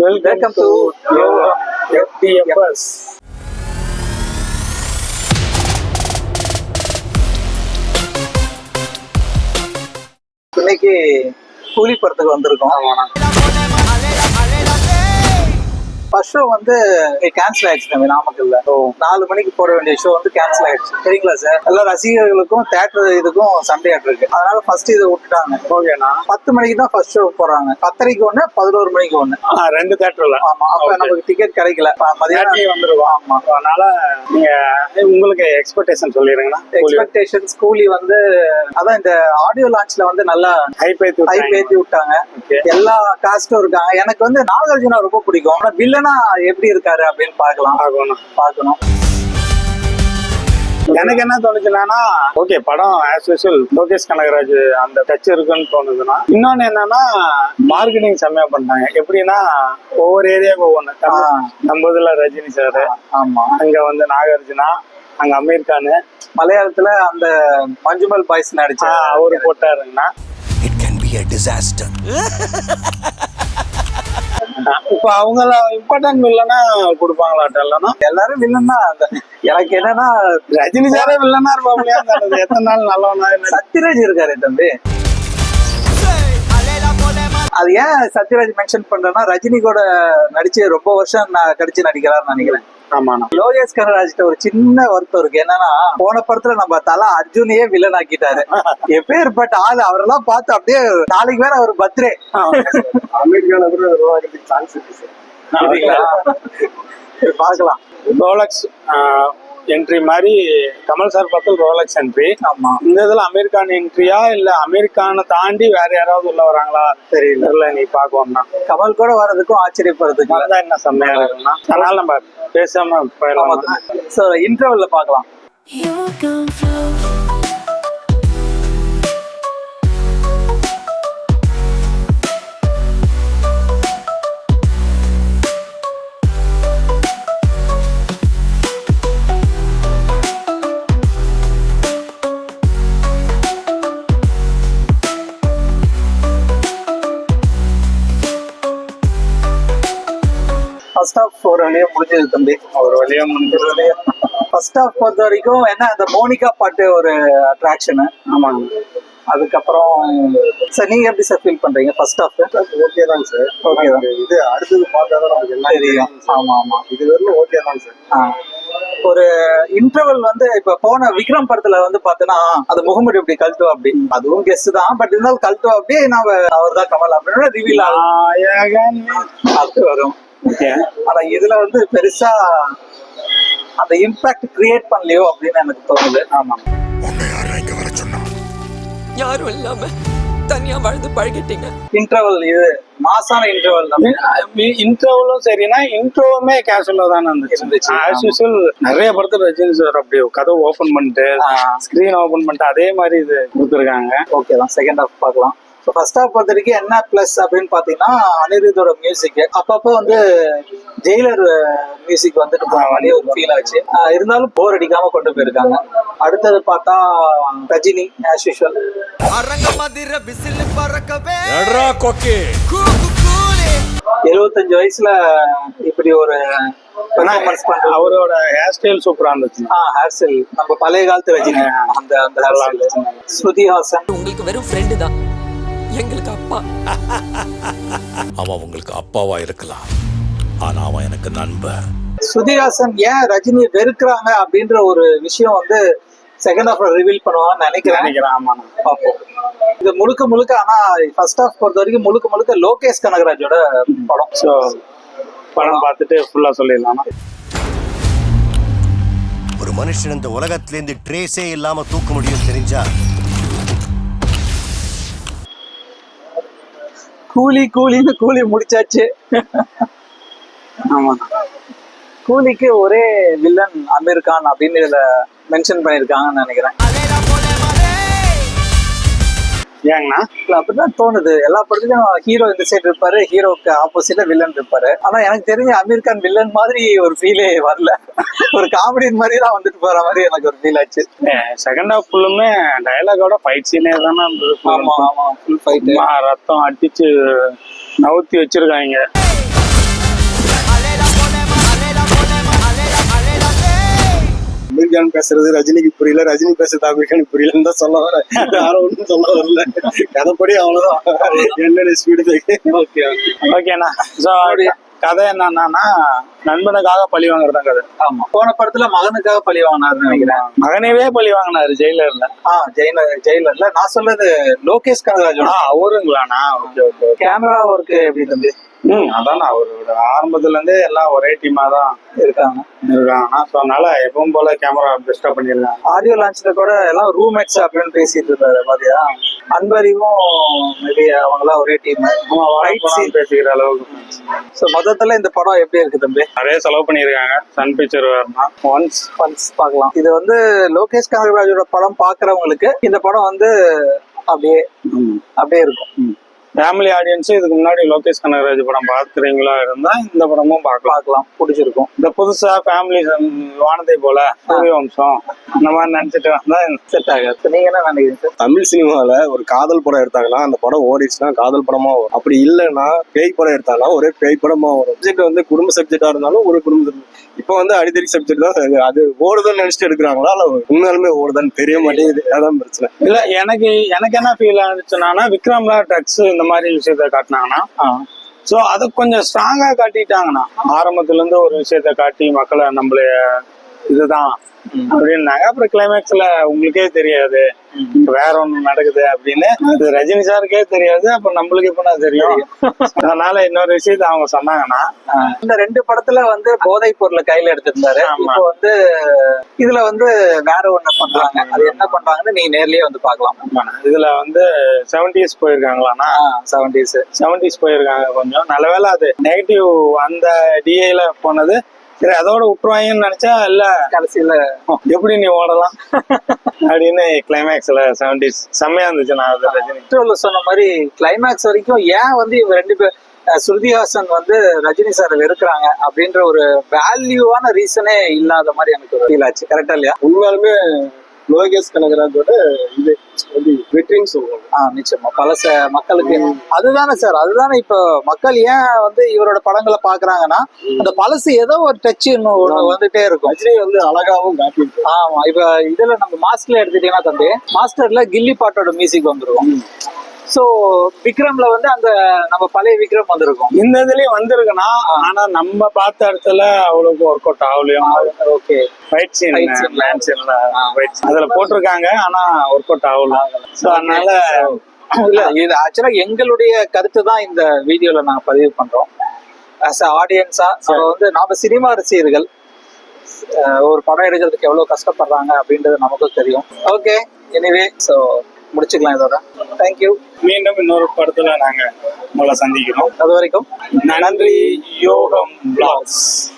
Welcome to FTFS. இன்னைக்கு கூலி படத்துக்கு வந்திருக்கோம் ஷோ வந்து கேன்சல் ஆயிடுச்சு நம்ம நாமக்கல்ல. நாலு மணிக்கு போட வேண்டிய ஷோ வந்து கேன்சல் ஆயிடுச்சு. சரிங்களா சார் எல்லா ரசிகர்களுக்கும் தேட்டர் இதுக்கும் சண்டே இருக்கு. அதனால ஃபர்ஸ்ட் இதை விட்டுட்டாங்க. ஓகேண்ணா பத்து மணிக்கு தான் ஃபர்ஸ்ட் ஷோ போடுறாங்க பத்தரைக்கு ஒண்ணு பதினோரு மணிக்கு ஒண்ணு. ரெண்டு தேட்டர்ல ஆமா அப்ப நமக்கு டிக்கெட் கிடைக்கல. தேட்டர்லயே வந்துருவோம் ஆமா. அதனால நீங்க உங்களுக்கு எக்ஸ்பெக்டேஷன் சொல்லிடுங்கண்ணா. எக்ஸ்பெக்டேஷன்ஸ் கூலி வந்து அதான் இந்த ஆடியோ லான்ச்ல வந்து நல்லா ஹைப் ஏத்தி விட்டாங்க. எல்லா காஸ்டும் இருக்காங்க. எனக்கு வந்து நாகார்ஜுனா ரொம்ப பிடிக்கும். ஆனா வில்லனா எப்படி இருக்காரு அப்படின்னு பார்க்கலாம். ஆகணும் பார்க்கணும். எனக்கு என்ன தோணுச்சுன்னா ஓகே படம் ஆஸ் யூஸ்வல் லோகேஷ் கனகராஜ் அந்த டச் இருக்குன்னு தோணுதுன்னா இன்னொன்னு என்னன்னா மார்க்கெட்டிங் செம்மையா பண்ணிட்டாங்க. எப்படின்னா ஒவ்வொரு ஏரியாவுக்கு ஒவ்வொன்று ஆ, நம்ம இதுல ரஜினி சார் ஆமா. அங்க வந்து நாகார்ஜுனா அங்க அமீர் கான். மலையாளத்துல அந்த மஞ்சுமல் பாய்ஸ் நடிச்ச அவரு போட்டாருங்கன்னா It can be a disaster. இப்ப அவங்க இம்பார்ட்டன்ட் வில்லனா கொடுப்பாங்களாட்ட இல்லைன்னா எல்லாரும் வில்லன் தான். எனக்கு என்னன்னா ரஜினி சாரே வில்லனா இருப்பாங்களே எத்தனை நாள் நல்லவனா சத்யராஜ் இருக்காரு தம்பி. அது ஏன் சத்யராஜ் மென்ஷன் பண்றேன்னா ரஜினி கூட நடிச்சு ரொம்ப வருஷம் நான் கடிச்சு நடிக்கிறாருன்னு நினைக்கிறேன். ஆமாண்ணா. லோகேஷ் கனராஜ்ட்ட ஒரு சின்ன வருத்தம் இருக்கு. என்னன்னா போன படத்துல நம்ம தலா அர்ஜுனையே வில்லன் ஆக்கிட்டாரு. எப்பேற்பட்ட ஆளு அவரெல்லாம் பார்த்து அப்படியே நாளைக்கு வேற அவர் பர்த்டே. அமெரிக்கால கூட சான்ஸ் இருக்கு சார் பார்க்கலாம். ரோலக்ஸ் என்ட்ரி மாதிரி கமல் சார் பார்த்தா ரோலக்ஸ் என்ட்ரி ஆமா. இந்த இதுல அமெரிக்கான் என்ட்ரியா இல்ல அமெரிக்கானை தாண்டி வேற யாராவது உள்ள வராங்களா? தெரியல. நீ பாக்கணும்னா கமல் கூட வர்றதுக்கும் ஆச்சரியப்படுறதுக்கு. அதுதான் என்ன செம்மையா இருக்குன்னா அதனால நம்ம பேசாம போயிடலாம். சோ இன்டர்வல்ல பார்க்கலாம். ஒரு வழியா முடிஞ்சது தம்பி. ஒரு வழியா முடிஞ்சது. ஃபர்ஸ்ட் ஹாஃப் பொறுத்த வரைக்கும் என்ன அந்த மோனிகா பாட்டு ஒரு அட்ராக்ஷனு ஆமாங்க. அதுக்கப்புறம் சார் நீங்க எப்படி சார் ஃபீல் பண்றீங்க ஃபர்ஸ்ட் ஹாஃப் ஓகே தான் சார் ஓகே தான். இது அடுத்தது பார்த்தா தான் நமக்கு என்ன தெரியும். ஆமா ஆமா. இது வரலும் ஓகே தான் சார். ஒரு இன்டர்வல் வந்து இப்ப போன விக்ரம் படத்துல வந்து பாத்தீங்கன்னா அது முகமது இப்படி கழட்டுவா அப்படி. அதுவும் கெஸ் தான். பட் இருந்தாலும் கழட்டுவா அப்படியே நான் அவர் தான் கமல் அப்படின்னு ரிவீல் ஆகும். அது வரும். ஆனா இதுல வந்து பெருசா அந்த இம்பாக்ட் கிரியேட் பண்ணலையோ அப்படின்னு எனக்கு தோணுது. ஆமா. உன்னை யாரும் இங்க வர சொன்னா? யாரும் இல்லாம தனியா வாழ்ந்து பழகிட்டீங்க. இன்டர்வல் இது மாசான இன்டர்வல் தான். இன்ட்ரோவும் சரினா இன்ட்ரோவுமே கேஷுவலா தானே இருந்துச்சு. ஆஸ் யூஸ்வல் நிறைய படத்துல ரஜினி சார் அப்படி கதவு ஓபன் பண்ணிட்டு ஸ்கிரீன் ஓபன் பண்ணிட்டு அதே மாதிரி இது கொடுத்துருக்காங்க. ஓகே தான். செகண்ட் ஹாஃப் பார்க்கலாம். ஸோ ஃபர்ஸ்ட் ஹாஃப் பொறுத்த வரைக்கும் என்ன ப்ளஸ் அப்படின்னு பார்த்தீங்கன்னா அனிருத்தோட மியூசிக் அப்பப்போ வந்து ஜெயிலர் மியூசிக் வந்துட்டு போன மாதிரி ஒரு ஃபீல் ஆச்சு. இருந்தாலும் போர் அடிக்காம கொண்டு போயிருக்காங்க. அடுத்தது பார்த்தா ரஜினி ஆஸ் யூஷுவல் எழுபத்தஞ்சு வயசுல இப்படி ஒரு பெர்ஃபார்மன்ஸ் பண்றது. அவரோட ஹேர் ஸ்டைல் சூப்பரா இருந்துச்சு. ஆ ஹேர் ஸ்டைல் நம்ம பழைய காலத்து ரஜினி. அந்த அந்த ஸ்ருதி ஹாசன் உங்களுக்கு வெறும் ஃப்ரெண்டு தான். எங்களுக்கு அப்பா. அவன் உங்களுக்கு அப்பாவா இருக்கலாம். ஆனா அவன் எனக்கு நண்பன் ஸ்ருதிஹாசன் ஏன் ரஜினி வெறுக்கிறாங்க அப்படின்ற ஒரு விஷயம் வந்து செகண்ட் ஹாஃப்ல ரிவீல் பண்ணுவாங்கன்னு நினைக்கிறேன். நினைக்கிறேன் ஆமா பார்ப்போம். இது முழுக்க முழுக்க ஆனா ஃபர்ஸ்ட் ஹாஃப் பொறுத்த வரைக்கும் முழுக்க முழுக்க லோகேஷ் கனகராஜோட படம். ஸோ படம் பார்த்துட்டு ஃபுல்லா சொல்லிடலாம்? ஒரு மனுஷன் இந்த உலகத்திலேருந்து ட்ரேஸே இல்லாம தூக்க முடியும் தெரிஞ்சா கூலி கூலின்னு கூலி முடிச்சாச்சு. ஆமா. கூலிக்கு ஒரே வில்லன் அமீர் கான் அப்படின்னு இதுல மென்ஷன் பண்ணியிருக்காங்கன்னு நினைக்கிறேன். ஏங்கண்ணா இல்ல அப்படிதான் தோணுது. எல்லா படத்துலயும் ஹீரோ இந்த சைடு இருப்பாரு ஹீரோக்கு ஆப்போசிட்ல வில்லன் இருப்பாரு. ஆனா எனக்கு தெரிஞ்ச அமீர் கான் வில்லன் மாதிரி ஒரு ஃபீலே வரல. ஒரு காமெடி மாதிரி தான் வந்துட்டு போற மாதிரி எனக்கு ஒரு ஃபீல் ஆச்சு. செகண்ட் ஹாஃப் ஃபுல்லுமே டயலாகோட ஃபைட் சீனே தானே இருந்தது. ஆமா ஆமா ஃபுல் ஃபைட் ரத்தம் அடிச்சு நவுத்தி வச்சிருக்காங்க. அமெரிக்கான்னு பேசுறது ரஜினிக்கு புரியல ரஜினி பேசுறது அமெரிக்கானுக்கு புரியலன்னு தான் சொல்ல வர யாரும் ஒன்றும் சொல்ல வரல. கதைப்படி அவ்வளவுதான். என்னோட ஸ்பீடு ஓகே ஓகே ஓகேண்ணா ஸோ கதை என்னன்னா நண்பனுக்காக பழி வாங்குறதா கதை. ஆமா. போன படத்துல மகனுக்காக பழி வாங்கினாருன்னு நினைக்கிறேன். மகனவே பழி வாங்கினாரு ஜெயிலர்ல. ஆ ஜெயில ஜெயிலர்ல. நான் சொல்றது லோகேஷ் கனகராஜோட ஆ அவருங்களாண்ணா? கேமரா ஒர்க் எப்படி தம்பி? ம் அதான் அவரோட ஆரம்பத்துல இருந்தே எல்லாம் ஒரே டீமா தான் இருக்காங்க. இருக்காங்கண்ணா ஸோ அதனால எப்பவும் போல கேமரா பெஸ்டா பண்ணிருக்காங்க. ஆடியோ லான்ச்ல கூட எல்லாம் ரூம்மேட்ஸ் அப்படின்னு பேசிட்டு இருந்தாரு பாத்தியா? அன்பறிவும் மேபி அவங்களாம் ஒரே டீம் பேசிக்கிற அளவுக்கு. ஸோ மொத்தத்துல இந்த படம் எப்படி இருக்கு தம்பி? நிறைய செலவு பண்ணியிருக்காங்க. சன் பிக்சர் ஒன்ஸ் ஒன்ஸ் பார்க்கலாம். இது வந்து லோகேஷ் கனகராஜோட படம் பாக்குறவங்களுக்கு இந்த படம் வந்து அப்படியே அப்படியே இருக்கும். ஃபேமிலி ஆடியன்ஸ் இதுக்கு முன்னாடி லோகேஷ் கனகராஜ் படம் பார்க்குறீங்களா இருந்தா இந்த படமும் பார்க்கலாம். பார்க்கலாம். பிடிச்சிருக்கும். இந்த புதுசா ஃபேமிலி வானத்தை போல சூரிய வம்சம் இந்த மாதிரி நினைச்சிட்டு வந்தா செட் ஆகாது. நீங்க என்ன நினைக்கிறீங்க சார் தமிழ் சினிமால ஒரு காதல் படம் எடுத்தாங்கன்னா அந்த படம் ஓடிச்சுன்னா காதல் படமா வரும். அப்படி இல்லைன்னா பேய் படம் எடுத்தாங்கன்னா ஒரே பேய் படமா வரும். சப்ஜெக்ட் வந்து குடும்ப சப்ஜெக்டா இருந்தாலும் ஒரு குடும்ப இப்போ வந்து அடித்தடி சப்ஜெக்ட் தான். அது- ஓடுதுன்னு நினைச்சிட்டு எடுக்கிறாங்களா? இல்ல உண்மையாலுமே ஓடுதான்னு தெரிய மாட்டேங்குது. அதான் பிரச்சனை. இல்ல எனக்கு எனக்கு என்ன ஃபீல் ஆனிச்சுன்னா விக்ரம்ல ட்ரக்ஸ் இந்த மாதிரி விஷயத்த காட்டினாங்கன்னா. ஸோ அதை கொஞ்சம் ஸ்ட்ராங்கா காட்டிட்டாங்கன்னா ஆரம்பத்துல இருந்து ஒரு விஷயத்த காட்டி மக்களை நம்மள இதுதான் அப்படின்னாங்க. அப்புறம் கிளைமேக்ஸ்ல உங்களுக்கே தெரியாது. வேற ஒண்ணு நடக்குது அப்படின்னு. அது ரஜினி சாருக்கே தெரியாது. அப்ப நம்மளுக்கு எப்ப தெரியும். அதனால இன்னொரு விஷயத்த அவங்க சொன்னாங்கன்னா இந்த ரெண்டு படத்துல வந்து போதைப் பொருளை கையில எடுத்திருந்தாரு. இப்போ வந்து இதுல வந்து வேற ஒண்ணு பண்றாங்க. அது என்ன பண்றாங்கன்னு நீங்க நேர்லயே வந்து பார்க்கலாம். இதுல வந்து செவன்டிஸ் போயிருக்காங்களாண்ணா? செவன்டிஸ் செவன்டிஸ் போயிருக்காங்க கொஞ்சம். நல்ல வேளை அது நெகட்டிவ் அந்த டிஏல போனது சரி அதோட விட்டுருவாங்கன்னு நினைச்சா இல்ல கடைசியில எப்படி நீ ஓடலாம்? அப்படின்னு கிளைமேக்ஸ்ல செவன்டிஸ் செம்மையா இருந்துச்சு நான் அது ரஜினி. சொன்ன மாதிரி கிளைமேக்ஸ் வரைக்கும் ஏன் வந்து இவங்க ரெண்டு பேர் அஹ் ஸ்ருதி ஹாசன் வந்து ரஜினி சார் வெறுக்கிறாங்க அப்படின்ற ஒரு வேல்யூவான ரீசனே இல்லாத மாதிரி எனக்கு ஃபீல் ஆச்சு. கரெக்டா இல்லையா? உண்மையாலுமே லோகேஷ் கனகராஜோட இது வந்து வெற்றின்னு சொல்லுவாங்க. ஆ நிச்சயமா. பழச மக்களுக்கு அதுதானே சார் அதுதானே இப்போ மக்கள் ஏன் வந்து இவரோட படங்களை பாக்குறாங்கன்னா அந்த பழசு ஏதோ ஒரு டச் ஒண்ணு வந்துட்டே இருக்கும். ரஜினி வந்து அழகாவும் காட்டியிருக்கு. ஆமா இப்ப இதுல நம்ம மாஸ்டர்ல எடுத்துட்டீங்கன்னா தம்பி மாஸ்டர்ல கில்லி பாட்டோட மியூசிக் வந்துருக்கும் சோ விக்ரம்ல வந்து அந்த நம்ம பழைய விக்ரம் வந்திருக்கும். இந்த இதுலயும் வந்திருக்குன்னா ஆனா நம்ம பார்த்த இடத்துல அவ்வளவுக்கு ஒர்க் அவுட் ஆகலையும் ஓகே ஃபைட் சீன். லேண்ட் சீன்ல அதுல போட்டிருக்காங்க ஆனா ஒர்க் அவுட் ஆகல. ஸோ அதனால இல்ல இது ஆக்சுவலா எங்களுடைய கருத்து தான் இந்த வீடியோல நாங்க பதிவு பண்றோம். ஆஸ் அ ஆடியன்ஸா வந்து நாம சினிமா ரசிகர்கள் ஒரு படம் எடுக்கிறதுக்கு எவ்வளவு கஷ்டப்படுறாங்க அப்படின்றது நமக்கும் தெரியும். ஓகே எனிவே ஸோ முடிச்சுக்கலாம் இதோட. தேங்க்யூ மீண்டும் இன்னொரு படத்துல நாங்க உங்களை சந்திக்கிறோம். அது வரைக்கும் நன்றி. யோகம் பிளாக்ஸ்